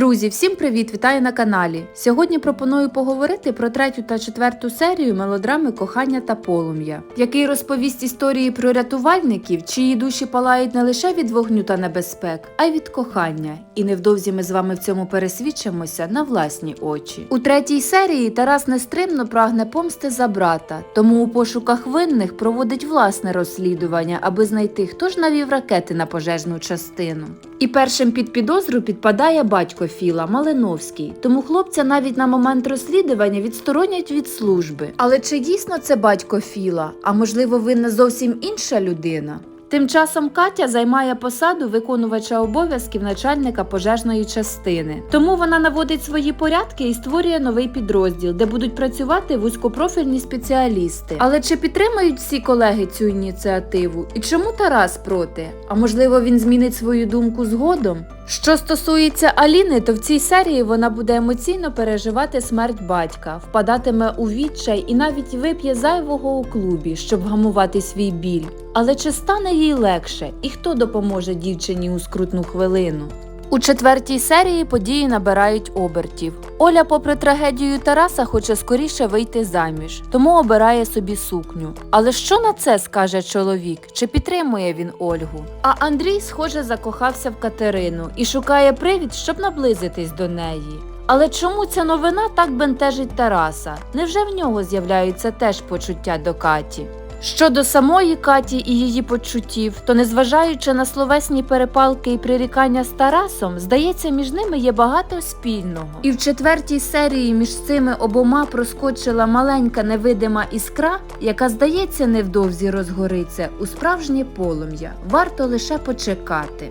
Друзі, всім привіт! Вітаю на каналі. Сьогодні пропоную поговорити про третю та четверту серію мелодрами Кохання та полум'я, який розповість історії про рятувальників, чиї душі палають не лише від вогню та небезпек, а й від кохання. І невдовзі ми з вами в цьому пересвідчимося на власні очі. У третій серії Тарас нестримно прагне помсти за брата, тому у пошуках винних проводить власне розслідування, аби знайти, хто ж навів ракети на пожежну частину. І першим під підозру підпадає батько Філа Малиновський, тому хлопця навіть на момент розслідування відсторонять від служби. Але чи дійсно це батько Філа? А можливо, винна зовсім інша людина? Тим часом Катя займає посаду виконувача обов'язків начальника пожежної частини. Тому вона наводить свої порядки і створює новий підрозділ, де будуть працювати вузькопрофільні спеціалісти. Але чи підтримують всі колеги цю ініціативу? І чому Тарас проти? А можливо, він змінить свою думку згодом? Що стосується Аліни, то в цій серії вона буде емоційно переживати смерть батька, впадатиме у відчай і навіть вип'є зайвого у клубі, щоб гамувати свій біль. Але чи стане їй легше, і хто допоможе дівчині у скрутну хвилину? У четвертій серії події набирають обертів. Оля, попри трагедію Тараса, хоче скоріше вийти заміж, тому обирає собі сукню. Але що на це скаже чоловік? Чи підтримує він Ольгу? А Андрій, схоже, закохався в Катерину і шукає привід, щоб наблизитись до неї. Але чому ця новина так бентежить Тараса? Невже в нього з'являються теж почуття до Каті? Щодо самої Каті і її почуттів, то незважаючи на словесні перепалки і прирікання з Тарасом, здається, між ними є багато спільного. І в четвертій серії між цими обома проскочила маленька невидима іскра, яка, здається, невдовзі розгориться у справжнє полум'я. Варто лише почекати.